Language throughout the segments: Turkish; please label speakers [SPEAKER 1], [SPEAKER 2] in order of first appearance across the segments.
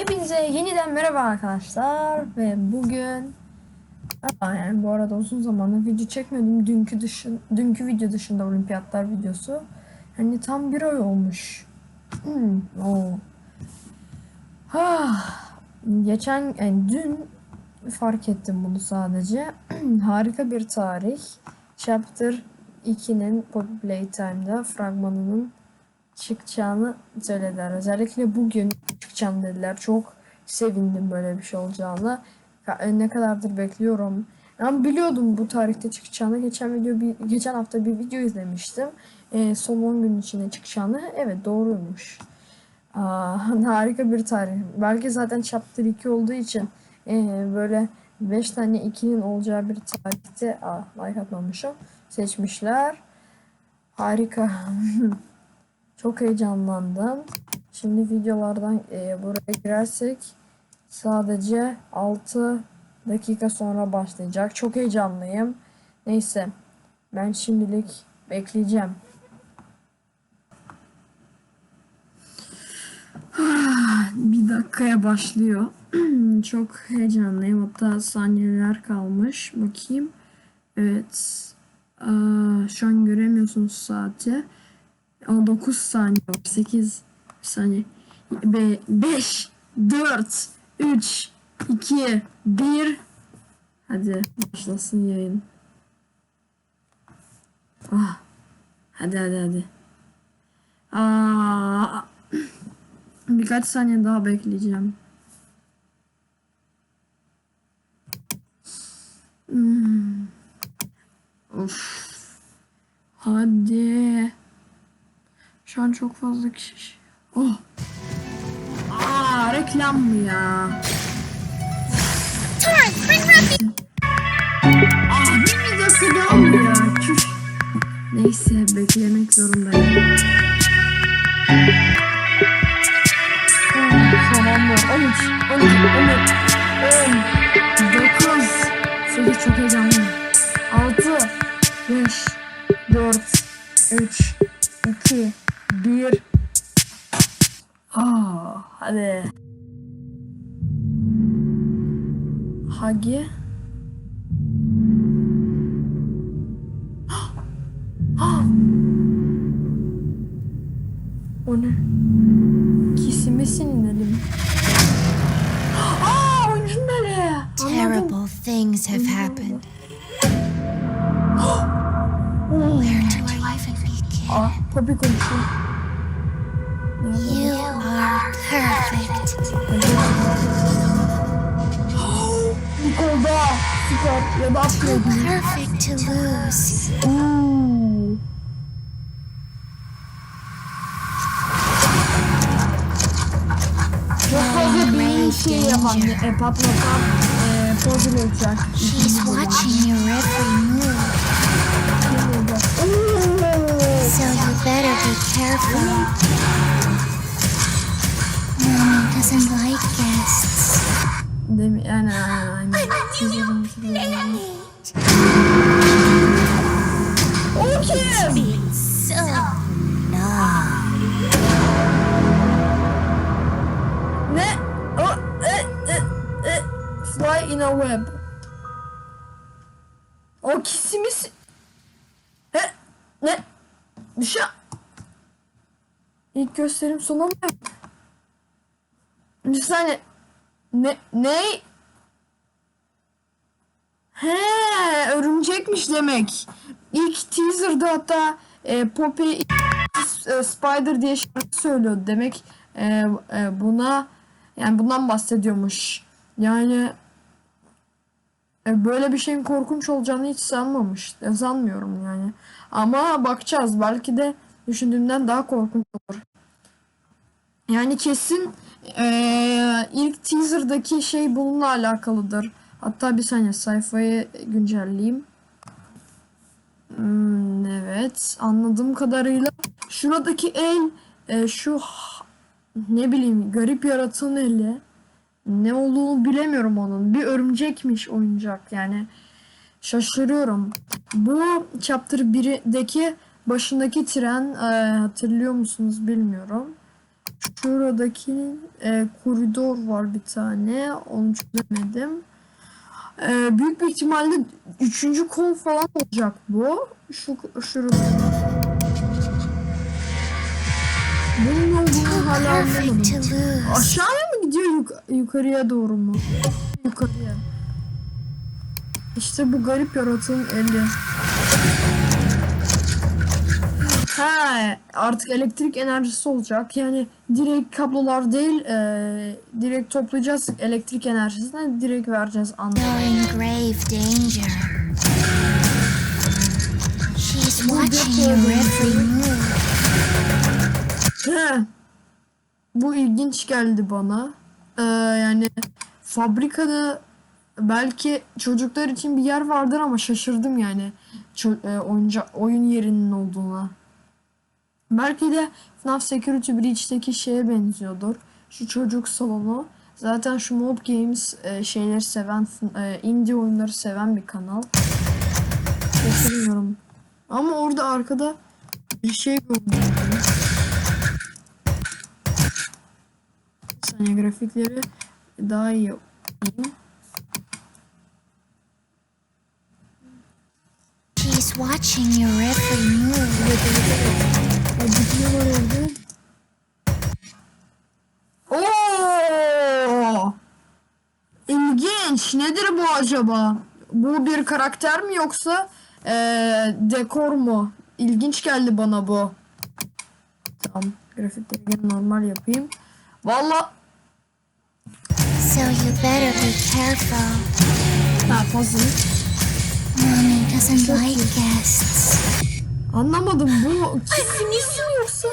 [SPEAKER 1] Hepinize yeniden merhaba arkadaşlar ve bugün Aa, yani bu arada uzun zamandır video çekmedim dünkü dışın dünkü video dışında olimpiyatlar videosu. Hani tam bir ay olmuş. Hmm, oo. Ha, geçen yani dün fark ettim bunu sadece. Harika bir tarih. Chapter 2'nin Poppy Playtime'da fragmanının çıkacağını söylediler. Özellikle bugün çıkacağını dediler. Çok sevindim böyle bir şey olacağını. Ya, e, ne kadardır bekliyorum. Ben biliyordum bu tarihte çıkacağını. Geçen video bir geçen hafta bir video izlemiştim. E, son 10 gün içinde çıkacağını. Evet doğruymuş. Aa, harika bir tarih. Belki zaten chapter 2 olduğu için e, böyle 5 tane 2'nin olacağı bir tarihte aa, like atmamışım. Seçmişler. Harika. Çok heyecanlandım. Şimdi videolardan e, buraya girersek sadece 6 dakika sonra başlayacak. Çok heyecanlıyım. Neyse ben şimdilik bekleyeceğim. Bir dakikaya başlıyor. Çok heyecanlıyım. Hatta saniyeler kalmış. Bakayım. Evet. Aa, şu an göremiyorsunuz saati. 9 saniye 8 bir saniye. 5, 4, 3, 2, 1. Hadi başlasın yayın. Ah. Hadi hadi hadi. Aa, birkaç saniye daha bekleyeceğim. Hmm. Of. Hadi. Şu an çok fazla kişi. Oh. Aa reklam mı ya? Aa bir videosu mı ya? Çüş. Neyse beklemek zorundayım. Oh, Tamam mı? 13, 12, 13, 10, 9, 8 çok heyecanlıyım. 6, 5, 4, 3, 2, 1. Oh, அது ಹಾಗೆ Onu kesilmesin dedim. Aa, oyuncun böyle.
[SPEAKER 2] Terrible things have happened. Where do I even begin?
[SPEAKER 1] Aa, tabii konuşayım.
[SPEAKER 2] You perfect.
[SPEAKER 1] Nicole'da süper ya da upgrade.
[SPEAKER 2] Perfect to lose.
[SPEAKER 1] Uuu. Çok fazla bir şey yapan, e, patlatan e, puzzle olacak.
[SPEAKER 2] She's watching your every move, so you better be careful.
[SPEAKER 1] Mi? Yani aynen. O kim? Ne? O, e, e, e. Fly in a web. O kisimiz... He? Ne? Bir şey... İlk gösterim sona mı? Bir saniye. Ne? Ne? He, örümcekmiş demek. İlk teaser'da hatta e, Poppy e, Spider diye şarkı söylüyordu. Demek e, e, buna yani bundan bahsediyormuş. Yani e, böyle bir şeyin korkunç olacağını hiç sanmamış. E, sanmıyorum yani. Ama bakacağız. Belki de düşündüğümden daha korkunç olur. Yani kesin eee, ilk teaser'daki şey bununla alakalıdır. Hatta bir saniye sayfayı güncelleyeyim. Hmm, evet anladığım kadarıyla şuradaki el e, şu ne bileyim garip yaratığın eli ne olduğunu bilemiyorum onun bir örümcekmiş oyuncak yani şaşırıyorum bu chapter 1'deki başındaki tren e, hatırlıyor musunuz bilmiyorum Şuradaki e, koridor var bir tane. Onu çözemedim. E, büyük bir ihtimalle üçüncü kol falan olacak bu. Şu şurada. Bunun olduğunu hala anlamadım. Aşağıya mı gidiyor yuk- yukarıya doğru mu? Yukarıya. İşte bu garip yaratığın eli. Ha, artık elektrik enerjisi olacak. Yani direkt kablolar değil, e, direkt toplayacağız elektrik enerjisini, direkt vereceğiz anlamı.
[SPEAKER 2] You're in grave danger. She's watching your every move.
[SPEAKER 1] He. Bu ilginç geldi bana. Ee, yani fabrikada belki çocuklar için bir yer vardır ama şaşırdım yani ço- e, oyunca oyun yerinin olduğuna. Belki de FNAF Security Breach'teki şeye benziyordur. Şu çocuk salonu. Zaten şu Mob Games e, şeyleri seven, e, indie oyunları seven bir kanal. Şaşırmıyorum. Ama orada arkada bir şey gördüm. Saniye grafikleri daha iyi yapayım.
[SPEAKER 2] Watching your every move.
[SPEAKER 1] Acaba? Bu bir karakter mi yoksa eee, dekor mu? İlginç geldi bana bu. Tamam. Grafikleri normal yapayım. Valla
[SPEAKER 2] So you better be careful.
[SPEAKER 1] ha puzzle.
[SPEAKER 2] Mommy doesn't like guests.
[SPEAKER 1] Anlamadım bu mi yoksa?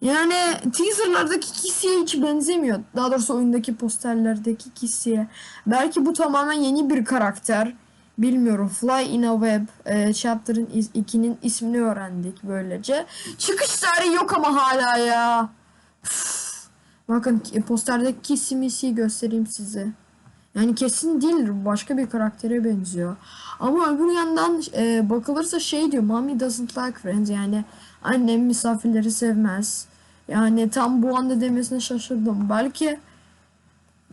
[SPEAKER 1] Yani teaserlardaki kişiye hiç benzemiyor. Daha doğrusu oyundaki posterlerdeki kişiye. Belki bu tamamen yeni bir karakter. Bilmiyorum. Fly in a Web e, Chapter'ın 2'nin ismini öğrendik böylece. Çıkış tarihi yok ama hala ya. Üf. Bakın posterdeki kişi göstereyim size. Yani kesin değildir. Başka bir karaktere benziyor. Ama öbür yandan e, bakılırsa şey diyor. Mommy doesn't like friends. Yani annem misafirleri sevmez. Yani tam bu anda demesine şaşırdım. Belki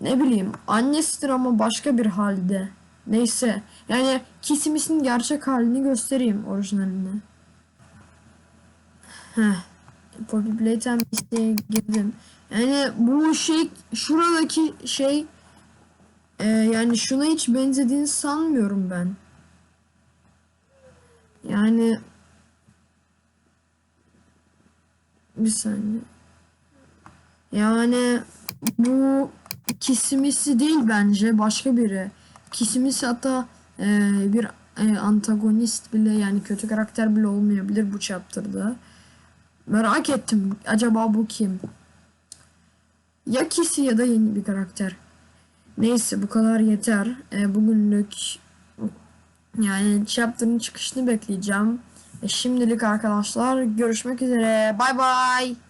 [SPEAKER 1] ne bileyim annesidir ama başka bir halde. Neyse. Yani Kisimis'in gerçek halini göstereyim orijinalini. Heh. Poppy Playtime listeye girdim. Yani bu şey şuradaki şey ee, yani şuna hiç benzediğini sanmıyorum ben. Yani bir saniye. Yani bu kisimisi değil bence başka biri. Kisimisi hatta e, bir e, antagonist bile yani kötü karakter bile olmayabilir bu chapter'da. Merak ettim acaba bu kim? Ya kisi ya da yeni bir karakter. Neyse bu kadar yeter. E, bugünlük yani chapter'ın çıkışını bekleyeceğim. Şimdilik arkadaşlar görüşmek üzere. Bay bay.